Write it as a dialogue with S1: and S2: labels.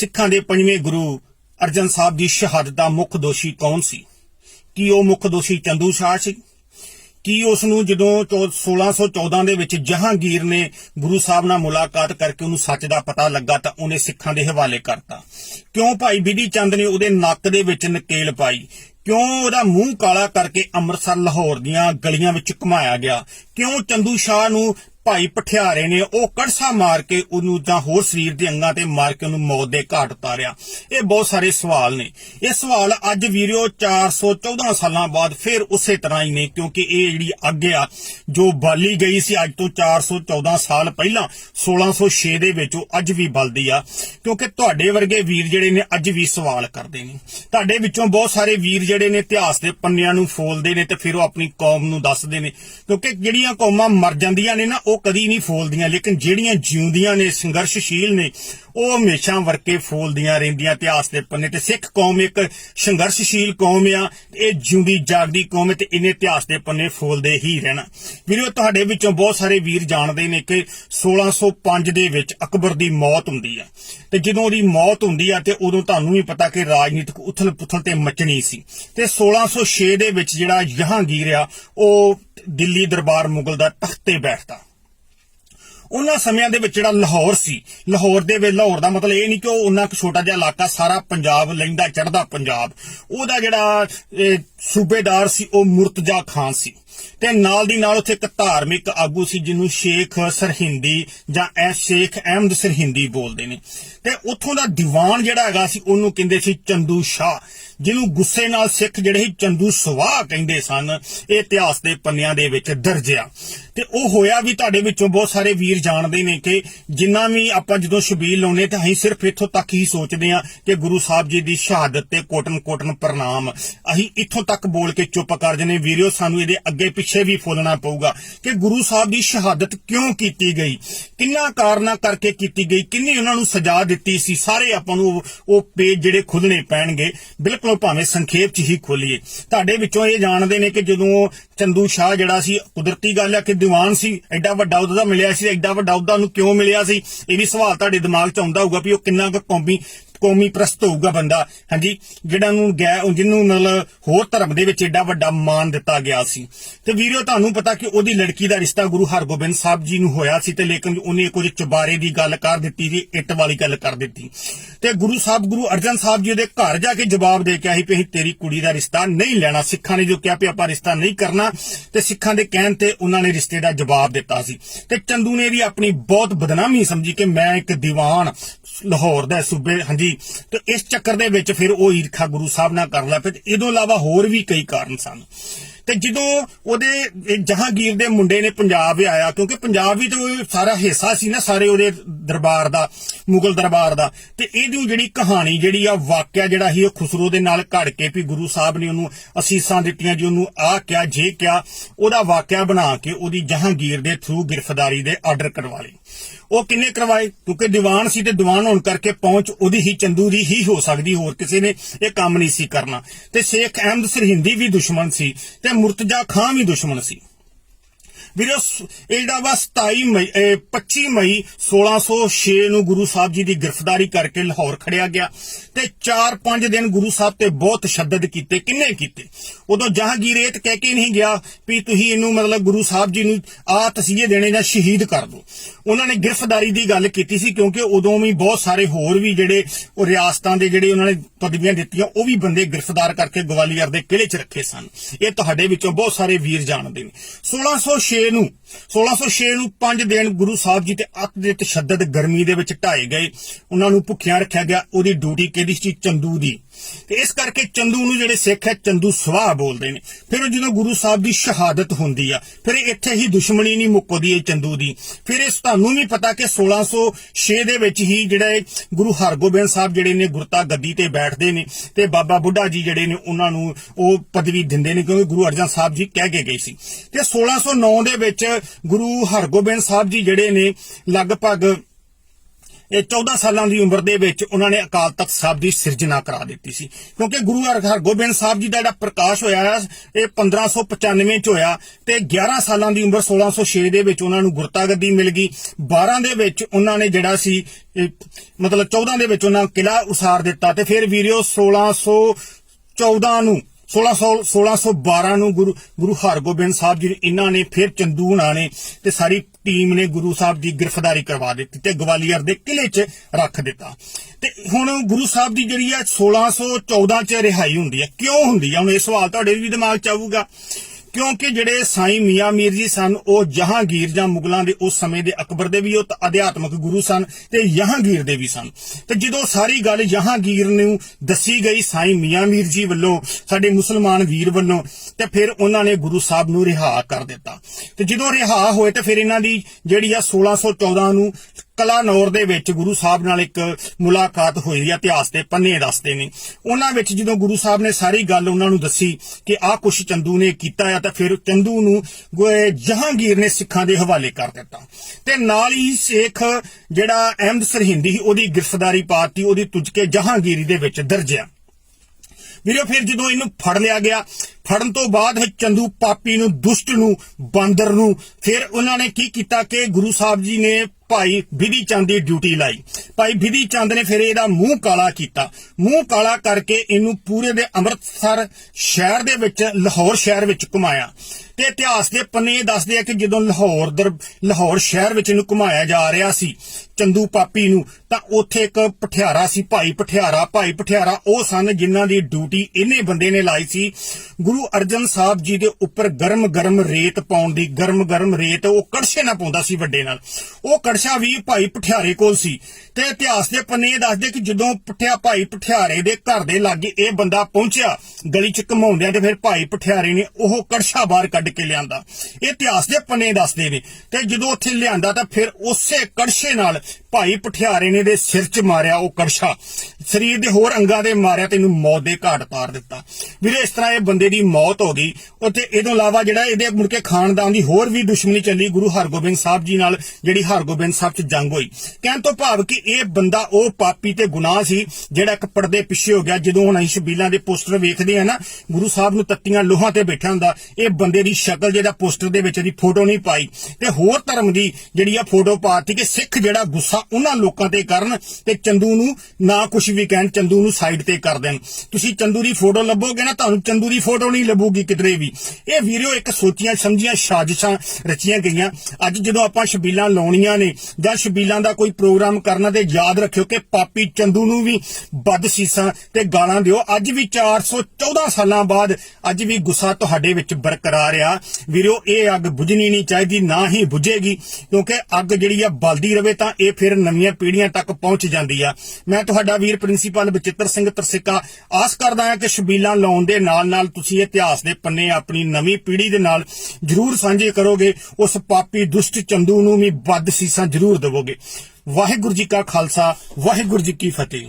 S1: ਸਿੱਖਾਂ ਦੇ ਪੰਜਵੇਂ ਗੁਰੂ ਅਰਜਨ ਸਾਹਿਬ ਦੀ ਸ਼ਹਾਦਤ ਦਾ ਮੁੱਖ ਦੋਸ਼ੀ ਕੌਣ ਸੀ? ਕੀ ਉਹ ਮੁੱਖ ਦੋਸ਼ੀ ਚੰਦੂ ਸ਼ਾਹ ਸੀ? ਕੀ ਉਸ ਨੂੰ ਜਦੋਂ ਚੌ- 1614 ਦੇ ਵਿੱਚ ਜਹਾਂਗੀਰ ਨੇ ਗੁਰੂ ਸਾਹਿਬ ਨਾਲ ਮੁਲਾਕਾਤ ਕਰਕੇ ਉਹਨੂੰ ਸੱਚ ਦਾ ਪਤਾ ਲੱਗਾ ਤਾਂ ਉਹਨੇ ਸਿੱਖਾਂ ਦੇ ਹਵਾਲੇ ਕਰਤਾ। ਕਿਉਂ ਭਾਈ ਬਿਧੀ ਚੰਦ ਨੇ ਉਹਦੇ ਨੱਕ ਦੇ ਵਿੱਚ ਨਕੇਲ ਪਾਈ? ਕਿਉਂ ਉਹਦਾ ਮੂੰਹ ਕਾਲਾ ਕਰਕੇ ਅੰਮ੍ਰਿਤਸਰ, ਲਾਹੌਰ ਦੀਆਂ ਗਲੀਆਂ ਵਿੱਚ ਘੁਮਾਇਆ ਗਿਆ? ਕਿਉਂ ਚੰਦੂ ਸ਼ਾਹ ਨੂੰ ਭਾਈ ਪਠਿਆਰੇ ਨੇ ਉਹ ਕੜਸਾ ਮਾਰ ਕੇ ਉਹਨੂੰ ਜਾਂ ਹੋਰ ਸਰੀਰ ਦੇ ਅੰਗਾਂ ਤੇ ਮਾਰ ਕੇ ਉਹਨੂੰ ਮੌਤ ਦੇ ਘਾਟ ਉਤਾਰਿਆ। ਇਹ ਬਹੁਤ ਸਾਰੇ ਸਵਾਲ ਨੇ। ਇਹ ਸਵਾਲ ਅੱਜ ਵੀਰਿਓ 414 ਸਾਲਾਂ ਬਾਅਦ ਫਿਰ ਉਸੇ ਤਰ੍ਹਾਂ ਹੀ ਨੇ, ਕਿਉਂਕਿ ਇਹ ਜਿਹੜੀ ਅੱਗ ਆ, ਜੋ ਬਾਲੀ ਗਈ ਸੀ ਅੱਜ ਤੋਂ 414 ਸਾਲ ਪਹਿਲਾਂ 1606 ਦੇ ਵਿੱਚ ਉਹ ਅੱਜ ਵੀ ਬਲਦੀ ਆ। ਕਿਉਂਕਿ ਤੁਹਾਡੇ ਵਰਗੇ ਵੀਰ ਜਿਹੜੇ ਨੇ ਅੱਜ ਵੀ ਸਵਾਲ ਕਰਦੇ ਨੇ। ਤੁਹਾਡੇ ਵਿੱਚੋਂ ਬਹੁਤ ਸਾਰੇ ਵੀਰ ਜਿਹੜੇ ਨੇ ਇਤਿਹਾਸ ਦੇ ਪੰਨਿਆਂ ਨੂੰ ਫੋਲਦੇ ਨੇ ਤੇ ਫਿਰ ਉਹ ਆਪਣੀ ਕੌਮ ਨੂੰ ਦੱਸਦੇ ਨੇ। ਕਿਉਂਕਿ ਜਿਹੜੀਆਂ ਕੌਮਾਂ ਮਰ ਜਾਂਦੀਆਂ ਨੇ ਨਾ, ਉਹ ਕਦੀ ਨਹੀਂ ਫੋਲਦੀਆਂ, ਲੇਕਿਨ ਜਿਹੜੀਆਂ ਜਿਉਂਦੀਆਂ ਨੇ, ਸੰਘਰਸ਼ਸ਼ੀਲ ਨੇ, ਉਹ ਹਮੇਸ਼ਾ ਵਰਕੇ ਫੋਲਦੀਆਂ ਰਹਿੰਦੀਆਂ ਇਤਿਹਾਸ ਦੇ ਪੰਨੇ। ਤੇ ਸਿੱਖ ਕੌਮ ਇੱਕ ਸੰਘਰਸ਼ਸ਼ੀਲ ਕੌਮ ਆ ਇਹ ਜਿਉਂਦੀ ਜਾਗਦੀ ਕੌਮ ਤੇ ਇਹਨੇ ਇਤਿਹਾਸ ਦੇ ਪੰਨੇ ਫੋਲਦੇ ਹੀ ਰਹਿਣਾ। ਵੀਰੋ, ਤੁਹਾਡੇ ਵਿੱਚੋਂ ਬਹੁਤ ਸਾਰੇ ਵੀਰ ਜਾਣਦੇ ਨੇ ਕਿ 1605 ਦੇ ਵਿੱਚ ਅਕਬਰ ਦੀ ਮੌਤ ਹੁੰਦੀ ਆ। ਤੇ ਜਦੋਂ ਉਹਦੀ ਮੌਤ ਹੁੰਦੀ ਆ, ਤੇ ਉਦੋਂ ਤੁਹਾਨੂੰ ਵੀ ਪਤਾ ਕਿ ਰਾਜਨੀਤਿਕ ਉਥਲ-ਪੁਥਲ ਤੇ ਮਚਣੀ ਸੀ। ਤੇ 1606 ਦੇ ਵਿੱਚ ਜਿਹੜਾ ਜਹਾਂਗੀਰ ਆ, ਉਹ ਦਿੱਲੀ ਦਰਬਾਰ ਮੁਗਲ ਦਾ ਤਖਤ ਬੈਠਦਾ। ਉਹਨਾਂ ਸਮਿਆਂ ਦੇ ਵਿੱਚ ਜਿਹੜਾ ਲਾਹੌਰ ਸੀ, ਲਾਹੌਰ ਦੇ ਵਿੱਚ ਲਾਹੌਰ ਦਾ ਮਤਲਬ ਇਹ ਨਹੀਂ ਕਿ ਉਹ ਉਹਨਾਂ ਕੁ ਛੋਟਾ ਜਿਹਾ ਇਲਾਕਾ ਸਾਰਾ ਪੰਜਾਬ ਲੈਂਦਾ ਚੜਦਾ ਪੰਜਾਬ। ਉਹਦਾ ਜਿਹੜਾ ਸੂਬੇਦਾਰ ਸੀ, ਉਹ ਮੁਰਤਜ਼ਾ ਖਾਨ ਸੀ। ਤੇ ਨਾਲ ਦੀ ਨਾਲ ਉੱਥੇ ਇੱਕ ਧਾਰਮਿਕ ਆਗੂ ਸੀ ਜਿਹਨੂੰ ਸ਼ੇਖ ਸਰਹਿੰਦੀ ਜਾਂ ਐ ਸ਼ੇਖ ਅਹਿਮਦ ਸਰਹਿੰਦੀ ਬੋਲਦੇ ਨੇ। ਤੇ ਉੱਥੋਂ ਦਾ ਦੀਵਾਨ ਜਿਹੜਾ ਹੈਗਾ ਸੀ, ਉਹਨੂੰ ਕਹਿੰਦੇ ਸੀ ਚੰਦੂ ਸ਼ਾਹ, ਜਿਹਨੂੰ ਗੁੱਸੇ ਨਾਲ ਸਿੱਖ ਜਿਹੜੇ ਸੀ ਚੰਦੂ ਸਵਾਹ ਕਹਿੰਦੇ ਸਨ, ਇਹ ਇਤਿਹਾਸ ਦੇ ਪੰਨਿਆਂ ਦੇ ਵਿੱਚ ਦਰਜ ਆ ਤੇ ਉਹ ਹੋਇਆ ਵੀ ਤੁਹਾਡੇ ਵਿੱਚੋਂ ਬਹੁਤ ਸਾਰੇ ਵੀਰ ਜਾਣਦੇ ਨੇ ਕਿ ਜਿੰਨਾ ਵੀ ਆਪਾਂ ਜਦੋਂ ਸ਼ਬੀਲ ਲਾਉਨੇ ਤਾਂ ਅਸੀਂ ਸਿਰਫ ਇੱਥੋਂ ਤੱਕ ਹੀ ਸੋਚਦੇ ਆ ਕਿ ਗੁਰੂ ਸਾਹਿਬ ਜੀ ਦੀ ਸ਼ਹਾਦਤ ਤੇ ਕੋਟਨ ਕੋਟਨ ਪ੍ਰਣਾਮ। ਅਸੀਂ ਇੱਥੋਂ ਤੱਕ ਬੋਲ ਕੇ ਚੁੱਪ ਕਰ ਜਨੇ ਵੀਰਿਓ, ਸਾਨੂੰ ਇਹਦੇ ਅੱਗੇ ਪਿੱਛੇ ਵੀ ਫੋਲਣਾ ਪਊਗਾ ਕਿ ਗੁਰੂ ਸਾਹਿਬ ਦੀ ਸ਼ਹਾਦਤ ਕਿਉਂ ਕੀਤੀ ਗਈ? ਕਿੰਨਾ ਕਾਰਨਾਂ ਕਰਕੇ ਕੀਤੀ ਗਈ? ਕਿੰਨੀ ਉਹਨਾਂ ਨੂੰ ਸਜ਼ਾ ਦਿੱਤੀ ਸੀ? ਸਾਰੇ ਆਪਾਂ ਨੂੰ ਉਹ- ਉਹ ਪੇਜ ਜਿਹੜੇ ਖੁੱਲਣੇ ਪੈਣਗੇ, ਬਿਲਕੁਲ ਭਾਵੇਂ ਸੰਖੇਪ ਚ ਹੀ ਖੋਲੀਏ। ਤੁਹਾਡੇ ਵਿੱਚੋਂ ਇਹ ਜਾਣਦੇ ਨੇ ਕਿ ਜਦੋਂ ਚੰਦੂ ਸ਼ਾਹ ਜਿਹੜਾ ਸੀ, ਕੁਦਰਤੀ ਗੱਲ ਹੈ ਕਿ ਦੀਵਾਨ ਸੀ, ਐਡਾ ਵੱਡਾ ਉਹਦਾ ਮਿਲਿਆ ਸੀ, ਐਡਾ ਵੱਡਾ ਉਹਦਾ ਨੂੰ ਕਿਉਂ ਮਿਲਿਆ ਸੀ? ਇਹ ਵੀ ਸਵਾਲ ਤੁਹਾਡੇ ਦਿਮਾਗ 'ਚ ਆਉਂਦਾ ਹੋਊਗਾ ਵੀ ਉਹ ਕਿੰਨਾ ਕੁ ਕੌਮੀ ਕੌਮੀ ਪ੍ਰਸਤ ਹੋਊਗਾ ਬੰਦਾ। ਹਾਂਜੀ, ਜਿਹੜਾ ਨੂੰ ਗੈ ਜਿਹਨੂੰ ਮਤਲਬ ਹੋਰ ਧਰਮ ਦੇ ਵਿੱਚ ਏਡਾ ਵੱਡਾ ਮਾਨ ਦਿੱਤਾ ਗਿਆ ਸੀ। ਤੇ ਵੀਰੋ, ਤੁਹਾਨੂੰ ਪਤਾ ਕਿ ਉਹਦੀ ਲੜਕੀ ਦਾ ਰਿਸ਼ਤਾ ਗੁਰੂ ਹਰਗੋਬਿੰਦ ਸਾਹਿਬ ਜੀ ਨੂੰ ਹੋਇਆ ਸੀ ਤੇ ਲੇਕਿਨ ਉਹਨੇ ਕੁਝ ਚੁਬਾਰੇ ਦੀ ਗੱਲ ਕਰ ਦਿੱਤੀ ਸੀ, ਇੱਟ ਵਾਲੀ ਗੱਲ ਕਰ ਦਿੱਤੀ। ਤੇ ਗੁਰੂ ਸਾਹਿਬ ਗੁਰੂ ਅਰਜਨ ਸਾਹਿਬ ਜੀ ਦੇ ਘਰ ਜਾ ਕੇ ਜਵਾਬ ਦੇ ਕੇ ਆਹੀ ਵੀ ਤੇਰੀ ਕੁੜੀ ਦਾ ਰਿਸ਼ਤਾ ਨਹੀਂ ਲੈਣਾ। ਸਿੱਖਾਂ ਨੇ ਜੋ ਕਿਹਾ ਵੀ ਆਪਾਂ ਰਿਸ਼ਤਾ ਨਹੀਂ ਕਰਨਾ, ਤੇ ਸਿੱਖਾਂ ਦੇ ਕਹਿਣ ਤੇ ਉਹਨਾਂ ਨੇ ਰਿਸ਼ਤੇ ਦਾ ਜਵਾਬ ਦਿੱਤਾ ਸੀ। ਤੇ ਚੰਦੂ ਨੇ ਵੀ ਆਪਣੀ ਬਹੁਤ ਬਦਨਾਮੀ ਸਮਝੀ ਕਿ ਮੈਂ ਇੱਕ ਦੀਵਾਨ ਲਾਹੌਰ ਦਾ ਸੂਬੇ ਹਾਂਜੀ ਤੇ ਇਸ ਚੱਕਰ ਦੇ ਵਿੱਚ ਫਿਰ ਉਹ ਈਰਖਾ ਗੁਰੂ ਸਾਹਿਬ ਨਾਲ ਕਰ ਲੱਗ ਪਏ ਇਹਦੋਂ ਇਲਾਵਾ ਹੋਰ ਵੀ ਕਈ ਕਾਰਨ ਸਨ। ਤੇ ਜਦੋਂ ਉਹਦੇ ਜਹਾਂਗੀਰ ਦੇ ਮੁੰਡੇ ਨੇ ਪੰਜਾਬ ਆਇਆ, ਕਿਉਂਕਿ ਪੰਜਾਬ ਵੀ ਤਾਂ ਸਾਰਾ ਹਿੱਸਾ ਸੀ ਨਾ, ਸਾਰੇ ਉਹਦੇ ਦਰਬਾਰ ਦਾ, ਮੁਗਲ ਦਰਬਾਰ ਦਾ, ਤੇ ਇਹਦੀ ਜਿਹੜੀ ਕਹਾਣੀ ਜਿਹੜੀ ਆ, ਵਾਕਿਆ ਜਿਹੜਾ ਸੀ, ਉਹ ਖੁਸਰੋ ਦੇ ਨਾਲ ਘੜ ਕੇ ਵੀ ਗੁਰੂ ਸਾਹਿਬ ਨੇ ਉਹਨੂੰ ਅਸੀਸਾਂ ਦਿੱਤੀਆਂ, ਜੀ ਉਹਨੂੰ ਆਹ ਕਿਹਾ, ਜੇ ਕਿਹਾ, ਉਹਦਾ ਵਾਕਿਆ ਬਣਾ ਕੇ ਉਹਦੀ ਜਹਾਂਗੀਰ ਦੇ ਥਰੂ ਗ੍ਰਿਫਤਾਰੀ ਦੇ ਆਰਡਰ ਕਰਵਾ ਲਈ ਉਹ ਕਿੰਨੇ ਕਰਵਾਏ? ਕਿਉਂਕਿ ਦੀਵਾਨ ਸੀ ਤੇ ਦੀਵਾਨ ਹੋਣ ਕਰਕੇ ਪਹੁੰਚ ਉਹਦੀ ਹੀ ਚੰਦੂ ਦੀ ਹੀ ਹੋ ਸਕਦੀ, ਹੋਰ ਕਿਸੇ ਨੇ ਇਹ ਕੰਮ ਨਹੀਂ ਸੀ ਕਰਨਾ। ਤੇ ਸ਼ੇਖ ਅਹਿਮਦ ਸਰਹਿੰਦੀ ਵੀ ਦੁਸ਼ਮਣ ਸੀ ਤੇ ਮੁਰਤਜ਼ਾ ਖਾਨ ਵੀ ਦੁਸ਼ਮਣ ਸੀ। ਵੀਰੋ ਸ- ਇਹ ਜਿਹੜਾ ਵਾ 27 ਮਈ, ਇਹ 25 ਮਈ 1606 ਨੂੰ ਗੁਰੂ ਸਾਹਿਬ ਜੀ ਦੀ ਗ੍ਰਿਫਤਾਰੀ ਕਰਕੇ ਲਾਹੌਰ ਖੜਿਆ ਗਿਆ ਤੇ 4-5 ਦਿਨ ਗੁਰੂ ਸਾਹਿਬ ਤੇ ਬਹੁਤ ਤਸ਼ੱਦਦ ਕੀਤੇ। ਕਿੰਨੇ ਕੀਤੇ? ਉਦੋਂ ਜਹਾਂਗੀਰ ਕਹਿ ਕੇ ਨਹੀਂ ਗਿਆ ਵੀ ਤੁਸੀਂ ਇਹਨੂੰ ਮਤਲਬ ਗੁਰੂ ਸਾਹਿਬ ਜੀ ਨੂੰ ਆ ਤਸੀਹੇ ਦੇਣੇ ਜਾਂ ਸ਼ਹੀਦ ਕਰ ਦਿਓ। ਉਹਨਾਂ ਨੇ ਗ੍ਰਿਫਤਾਰੀ ਦੀ ਗੱਲ ਕੀਤੀ ਸੀ ਕਿਉਂਕਿ ਉਦੋਂ ਵੀ ਬਹੁਤ ਸਾਰੇ ਹੋਰ ਵੀ ਜਿਹੜੇ ਉਹ ਰਿਆਸਤਾਂ ਦੇ ਜਿਹੜੇ ਉਹਨਾਂ ਨੇ ਪਦਵੀਆਂ ਦਿੱਤੀਆਂ, ਉਹ ਵੀ ਬੰਦੇ ਗ੍ਰਿਫਤਾਰ ਕਰਕੇ ਗਵਾਲੀਅਰ ਦੇ ਕਿਲੇ 'ਚ ਰੱਖੇ ਸਨ। ਇਹ ਤੁਹਾਡੇ ਵਿੱਚੋਂ ਬਹੁਤ ਸਾਰੇ ਵੀਰ ਜਾਣਦੇ ਨੇ। 1606 ਨੂੰ। 1606 ਨੂੰ ਪੰਜ ਦਿਨ ਗੁਰੂ ਸਾਹਿਬ ਜੀ ਤੇ ਅੱਤ ਦੇ ਤਸ਼ੱਦਦ ਗਰਮੀ ਦੇ ਵਿੱਚ ਢਾਏ ਗਏ। ਉਹਨਾਂ ਨੂੰ ਭੁੱਖਿਆਂ ਰੱਖਿਆ ਗਿਆ। ਉਹਦੀ ਡਿਊਟੀ ਕਿਹਦੀ ਸੀ? ਚੰਦੂ ਦੀ। ਤੇ ਇਸ ਕਰਕੇ ਚੰਦੂ ਨੂੰ ਜਿਹੜੇ ਸਿੱਖ ਹੈ, ਚੰਦੂ ਸਵਾਹ ਬੋਲਦੇ ਨੇ। ਫਿਰ ਜਦੋਂ ਗੁਰੂ ਸਾਹਿਬ ਦੀ ਸ਼ਹਾਦਤ ਹੁੰਦੀ ਆ, ਫਿਰ ਇੱਥੇ ਹੀ ਦੁਸ਼ਮਣੀ ਨਹੀਂ ਮੁੱਕਦੀ ਇਹ ਚੰਦੂ ਦੀ। ਫਿਰ ਇਸ ਤੁਹਾਨੂੰ ਵੀ ਪਤਾ ਕਿ 1606 ਦੇ ਵਿੱਚ ਹੀ ਜਿਹੜਾ ਗੁਰੂ ਹਰਗੋਬਿੰਦ ਸਾਹਿਬ ਜਿਹੜੇ ਨੇ ਗੁਰਤਾ ਗੱਦੀ ਤੇ ਬੈਠਦੇ ਨੇ ਤੇ ਬਾਬਾ ਬੁੱਢਾ ਜੀ ਜਿਹੜੇ ਨੇ ਉਹਨਾਂ ਨੂੰ ਉਹ ਪਦਵੀ ਦਿੰਦੇ ਨੇ ਕਿਉਂਕਿ ਗੁਰੂ ਅਰਜਨ ਸਾਹਿਬ ਜੀ ਕਹਿ ਕੇ ਗਏ ਸੀ। ਤੇ 1609 ਦੇ ਵਿੱਚ ਗੁਰੂ ਹਰਗੋਬਿੰਦ ਸਾਹਿਬ ਜੀ ਜਿਹੜੇ ਨੇ ਲਗਭਗ 14 ਸਾਲਾਂ ਦੀ ਉਮਰ ਦੇ ਵਿੱਚ ਉਹਨਾਂ ਨੇ ਅਕਾਲ ਤਖਤ ਸਾਹਿਬ ਦੀ ਸਿਰਜਣਾ ਕਰਾ ਦਿੱਤੀ ਸੀ। ਕਿਉਂਕਿ ਗੁਰੂ ਹਰ- ਹਰਗੋਬਿੰਦ ਸਾਹਿਬ ਜੀ ਦਾ ਜਿਹੜਾ ਪ੍ਰਕਾਸ਼ ਹੋਇਆ ਹੈ, ਇਹ 1595 ਚ ਹੋਇਆ ਤੇ 11 ਸਾਲਾਂ ਦੀ ਉਮਰ 1606 ਦੇ ਵਿੱਚ ਉਹਨਾਂ ਨੂੰ ਗੁਰਤਾ ਗੱਦੀ ਮਿਲ ਗਈ। 12 ਦੇ ਵਿੱਚ ਉਹਨਾਂ ਨੇ ਜਿਹੜਾ ਸੀ ਮਤਲਬ 14 ਦੇ ਵਿੱਚ ਉਹਨਾਂ ਕਿਲਾ ਉਸਾਰ ਦਿੱਤਾ ਤੇ ਫਿਰ ਵੀਰਿਓ 1614 ਨੂੰ 1600 1612 ਨੂੰ ਗੁਰੂ ਗੁਰੂ ਹਰਗੋਬਿੰਦ ਸਾਹਿਬ ਜੀ ਨੇ, ਇਹਨਾਂ ਨੇ ਫਿਰ ਚੰਦੂ ਹੁਣਾ ਨੇ ਤੇ ਸਾਰੀ ਟੀਮ ਨੇ ਗੁਰੂ ਸਾਹਿਬ ਦੀ ਗ੍ਰਿਫਤਾਰੀ ਕਰਵਾ ਦਿੱਤੀ ਤੇ ਗਵਾਲੀਅਰ ਦੇ ਕਿਲੇ 'ਚ ਰੱਖ ਦਿੱਤਾ। ਤੇ ਹੁਣ ਗੁਰੂ ਸਾਹਿਬ ਦੀ ਜਿਹੜੀ ਹੈ 1614 'ਚ ਰਿਹਾਈ ਹੁੰਦੀ ਹੈ। ਕਿਉਂ ਹੁੰਦੀ ਹੈ? ਹੁਣ ਇਹ ਸਵਾਲ ਤੁਹਾਡੇ ਵੀ ਦਿਮਾਗ 'ਚ ਆਊਗਾ। ਕਿਉਂਕਿ ਜਿਹੜੇ ਸਾਈਂ ਮੀਆਂ ਮੀਰ ਜੀ ਸਨ, ਉਹ ਜਹਾਂਗੀਰ ਜਾਂ ਮੁਗਲਾਂ ਦੇ ਉਸ ਸਮੇਂ ਦੇ ਅਕਬਰ ਦੇ ਵੀ ਉਹ ਤਾਂ, ਅਧਿਆਤਮਕ ਗੁਰੂ ਸਨ ਤੇ ਜਹਾਂਗੀਰ ਦੇ ਵੀ ਸਨ। ਤੇ ਜਦੋਂ ਸਾਰੀ ਗੱਲ ਜਹਾਂਗੀਰ ਨੂੰ ਦੱਸੀ ਗਈ ਸਾਈਂ ਮੀਆਂ ਮੀਰ ਜੀ ਵੱਲੋਂ, ਸਾਡੇ ਮੁਸਲਮਾਨ ਵੀਰ ਵੱਲੋਂ, ਤੇ ਫਿਰ ਉਹਨਾਂ ਨੇ ਗੁਰੂ ਸਾਹਿਬ ਨੂੰ ਰਿਹਾ ਕਰ ਦਿੱਤਾ। ਤੇ ਜਦੋਂ ਰਿਹਾ ਹੋਏ ਤੇ ਫਿਰ ਇਹਨਾਂ ਦੀ ਜਿਹੜੀ ਆ 1614 ਨੂੰ ਕਲਾਨੌਰ ਦੇ ਵਿੱਚ ਗੁਰੂ ਸਾਹਿਬ ਨਾਲ ਇੱਕ ਮੁਲਾਕਾਤ ਹੋਈ ਹੈ ਇਤਿਹਾਸ ਦੇ ਪੰਨੇ ਦੱਸਦੇ ਨੇ। ਉਹਨਾਂ ਵਿੱਚ ਜਦੋਂ ਗੁਰੂ ਸਾਹਿਬ ਨੇ ਸਾਰੀ ਗੱਲ ਉਹਨਾਂ ਨੂੰ ਦੱਸੀ ਕਿ ਆਹ ਕੁਛ ਚੰਦੂ ਨੇ ਕੀਤਾ ਆ, ਤਾਂ ਫਿਰ ਚੰਦੂ ਨੂੰ ਜਹਾਂਗੀਰ ਨੇ ਸਿੱਖਾਂ ਦੇ ਹਵਾਲੇ ਕਰ ਦਿੱਤਾ। ਤੇ ਨਾਲ ਹੀ ਸੇਖ ਜਿਹੜਾ ਅਹਿਮਦ ਸਰਹਿੰਦੀ ਸੀ, ਉਹਦੀ ਗ੍ਰਿਫਤਾਰੀ ਪਾਤੀ, ਉਹਦੀ ਤੁਜਕੇ ਜਹਾਂਗੀਰੀ ਦੇ ਵਿੱਚ ਦਰਜਿਆ। ਵੀਰੋ, ਫਿਰ ਜਦੋਂ ਇਹਨੂੰ ਫੜ ਲਿਆ ਗਿਆ, ਫੜਨ ਤੋਂ ਬਾਅਦ ਚੰਦੂ ਪਾਪੀ ਨੂੰ, ਦੁਸ਼ਟ ਨੂੰ, ਬਾਂਦਰ ਨੂੰ, ਫਿਰ ਉਹਨਾਂ ਨੇ ਕੀ ਕੀਤਾ ਕਿ ਗੁਰੂ ਸਾਹਿਬ ਜੀ ਨੇ ਭਾਈ ਵਿਧੀ ਚੰਦ ਦੀ ਡਿਊਟੀ ਲਾਈ। ਭਾਈ ਵਿਧੀ ਚੰਦ ਨੇ ਫਿਰ ਇਹਦਾ ਮੂੰਹ ਕਾਲਾ ਕੀਤਾ। ਮੂੰਹ ਕਾਲਾ ਕਰਕੇ ਇਹਨੂੰ ਪੂਰੇ ਦੇ ਅੰਮ੍ਰਿਤਸਰ ਸ਼ਹਿਰ ਦੇ ਵਿੱਚ, ਲਾਹੌਰ ਸ਼ਹਿਰ ਵਿੱਚ ਘੁਮਾਇਆ। ਤੇ ਇਤਿਹਾਸ ਦੇ ਪੰਨੇ ਇਹ ਦੱਸਦੇ ਆ ਕਿ ਜਦੋਂ ਲਾਹੌਰ ਦਰ, ਲਾਹੌਰ ਸ਼ਹਿਰ ਵਿੱਚ ਇਹਨੂੰ ਘੁਮਾਇਆ ਜਾ ਰਿਹਾ ਸੀ, ਚੰਦੂ ਪਾਪੀ ਨੂੰ, ਤਾਂ ਉੱਥੇ ਇੱਕ ਪਠਿਆਰਾ ਸੀ, ਭਾਈ ਪਠਿਆਰਾ ਭਾਈ ਪਠਿਆਰਾ, ਉਹ ਸਨ ਜਿਨ੍ਹਾਂ ਦੀ ਡਿਊਟੀ ਇਹਨੇ ਬੰਦੇ ਨੇ ਲਾਈ ਸੀ। ਗੁਰੂ ਅਰਜਨ ਸਾਹਿਬ ਜੀ ਦੇ ਉੱਪਰ ਗਰਮ ਗਰਮ ਰੇਤ ਪਾਉਣ ਦੀ ਗਰਮ ਗਰਮ ਰੇਤ, ਉਹ ਕੜਛੇ ਨਾਲ ਪਾਉਂਦਾ ਸੀ ਵੱਡੇ ਨਾਲ। ਉਹ ਕੜਛਾ ਵੀ ਭਾਈ ਪਠਿਆਰੇ ਕੋਲ ਸੀ। ਤੇ ਇਤਿਹਾਸ ਦੇ ਪੰਨੇ ਇਹ ਦੱਸਦੇ ਕਿ ਜਦੋਂ ਪਠਿਆ ਭਾਈ ਪਠਿਆਰੇ ਦੇ ਘਰ ਦੇ ਲਾਗੇ ਇਹ ਬੰਦਾ ਪਹੁੰਚਿਆ, ਗਲੀ ਚ ਘਮਾਉਂਦਿਆਂ ਤੇ ਫਿਰ ਭਾਈ ਪਠਿਆਰੇ ਨੇ ਉਹ ਕੜਛਾ ਬਾਹਰ ਕੱਢ ਕੇ ਲਿਆਂਦਾ। ਇਹ ਇਤਿਹਾਸ ਦੇ ਪੰਨੇ ਦੱਸਦੇ ਨੇ। ਤੇ ਜਦੋਂ ਉੱਥੇ ਲਿਆਂਦਾ ਤਾਂ ਫਿਰ ਉਸੇ ਕੜਛੇ ਨਾਲ ਭਾਈ ਪਠਿਆਰੇ ਨੇ ਦੇ ਸਿਰ 'ਚ ਮਾਰਿਆ ਉਹ ਕੜਛਾ। ਸਰੀਰ ਦੇ ਹੋਰ ਅੰਗਾਂ ਦੇ ਮਾਰਿਆ ਤੇ ਇਹਨੂੰ ਮੌਤ ਦੇ ਘਾਟ ਤਾਰ ਦਿੱਤਾ। ਵੀਰੇ, ਇਸ ਤਰ੍ਹਾਂ ਇਹ ਬੰਦੇ ਦੀ ਮੌਤ ਹੋ ਗਈ। ਉੱਥੇ ਇਹ ਇਲਾਵਾ ਜਿਹੜਾ ਇਹਦੇ ਮੁੜ ਕੇ ਖਾਨਦਾਨ ਦੀ ਹੋਰ ਵੀ ਦੁਸ਼ਮਣੀ ਚੱਲੀ, ਗੁਰੂ ਹਰਗੋਬਿੰਦ ਸਾਹਿਬ ਜੀ ਨਾਲ, ਜਿਹੜੀ ਹਰਗੋਬਿੰਦ ਸਾਹਿਬ 'ਚ ਜੰਗ ਹੋਈ। ਕਹਿਣ ਤੋਂ ਭਾਵ ਕਿ ਇਹ ਬੰਦਾ ਉਹ ਪਾਪੀ ਤੇ ਗੁਨਾਹ ਸੀ, ਜਿਹੜਾ ਇੱਕ ਪਰਦੇ ਪਿੱਛੇ ਹੋ ਗਿਆ, ਜਦੋਂ ਹੁਣ ਅਸੀਂ ਸ਼ਬੀਲਾਂ ਦੇ ਪੋਸਟਰ ਵੇਖਦੇ ਆ ਨਾ, ਗੁਰੂ ਸਾਹਿਬ ਨੂੰ ਤੱਤੀਆਂ ਲੋਹਾਂ ਤੇ ਬੈਠਾ ਹੁੰਦਾ, ਇਹ ਬੰਦੇ ਦੀ ਸ਼ਕਲ ਜਿਹੜਾ ਪੋਸਟਰ ਦੇ ਵਿੱਚ ਇਹਦੀ ਫੋਟੋ ਨਹੀਂ ਪਾਈ। ਤੇ ਹੋਰ ਧਰਮ ਦੀ ਜਿਹੜੀ ਆ ਫੋਟੋ ਪਾਤੀ ਕਿ ਸਿੱਖ ਜਿਹੜਾ ਗੁੱਸਾ ਉਹਨਾਂ ਲੋਕਾਂ ਤੇ ਕਰਨ ਤੇ ਚੰਦੂ ਨੂੰ ਨਾ ਕੁਝ ਵੀ ਕਹਿਣ, ਚੰਦੂ ਨੂੰ ਸਾਈਡ ਤੇ ਕਰ ਦੇਣ। ਤੁਸੀਂ ਚੰਦੂ ਦੀ ਫੋਟੋ ਲੱਭੋਗੇ ਨਾ, ਤੁਹਾਨੂੰ ਚੰਦੂ ਦੀ ਫੋਟੋ ਨਹੀਂ ਲੱਭੂਗੀ ਕਿਧਰੇ ਵੀ। ਇਹ ਵੀਡੀਓ ਇੱਕ ਸੋਚੀਆਂ ਸਮਝੀਆਂ ਸਾਜ਼ਿਸ਼ਾਂ ਰਚੀਆਂ ਗਈਆਂ। ਅੱਜ ਜਦੋਂ ਆਪਾਂ ਸ਼ਬੀਲਾਂ ਲਾਉਣੀਆਂ ਨੇ ਜਾਂ ਸ਼ਬੀਲਾਂ ਦਾ ਕੋਈ ਪ੍ਰੋਗਰਾਮ ਕਰਨਾ ਤੇ ਯਾਦ ਰੱਖਿਓ ਕਿ ਪਾਪੀ ਚੰਦੂ ਨੂੰ ਵੀ ਬੱਦ ਸੀਸਾਂ ਤੇ ਗਾਲਾਂ ਦਿਓ। ਅੱਜ ਵੀ 414 ਸਾਲਾਂ ਬਾਅਦ ਅੱਜ ਵੀ ਗੁੱਸਾ ਤੁਹਾਡੇ ਵਿੱਚ ਬਰਕਰਾਰ ਆ। ਵੀਰੋ ਇਹ ਅੱਗ ਬੁਝਣੀ ਨਹੀਂ ਚਾਹੀਦੀ, ਨਾ ਹੀ ਬੁਝੇਗੀ। ਕਿਉਂਕਿ ਅੱਗ ਜਿਹੜੀ ਆ ਬਲਦੀ ਰਵੇ ਤਾਂ ਇਹ ਫਿਰ ਨਵੀਆਂ ਪੀੜ੍ਹੀਆਂ ਤੱਕ ਪਹੁੰਚ ਜਾਂਦੀ ਆ। ਮੈਂ ਤੁਹਾਡਾ ਵੀਰ ਪ੍ਰਿੰਸੀਪਲ ਬਚਿੱਤਰ ਸਿੰਘ ਤਰਸਿੱਕਾ ਆਸ ਕਰਦਾ ਹਾਂ ਕਿ ਸ਼ਬੀਲਾਂ ਲਾਉਣ ਦੇ ਨਾਲ ਨਾਲ ਤੁਸੀਂ ਇਤਿਹਾਸ ਦੇ ਪੰਨੇ ਆਪਣੀ ਨਵੀਂ ਪੀੜ੍ਹੀ ਦੇ ਨਾਲ ਜਰੂਰ ਸਾਂਝੇ ਕਰੋਗੇ। ਉਸ ਪਾਪੀ ਦੁਸ਼ਟ ਚੰਦੂ ਨੂੰ ਵੀ ਵੱਧ ਸੀਸਾਂ ਜਰੂਰ ਦੇਵੋਗੇ। ਵਾਹਿਗੁਰੂ ਜੀ ਕਾ ਖਾਲਸਾ, ਵਾਹਿਗੁਰੂ ਜੀ ਕੀ ਫਤਿਹ।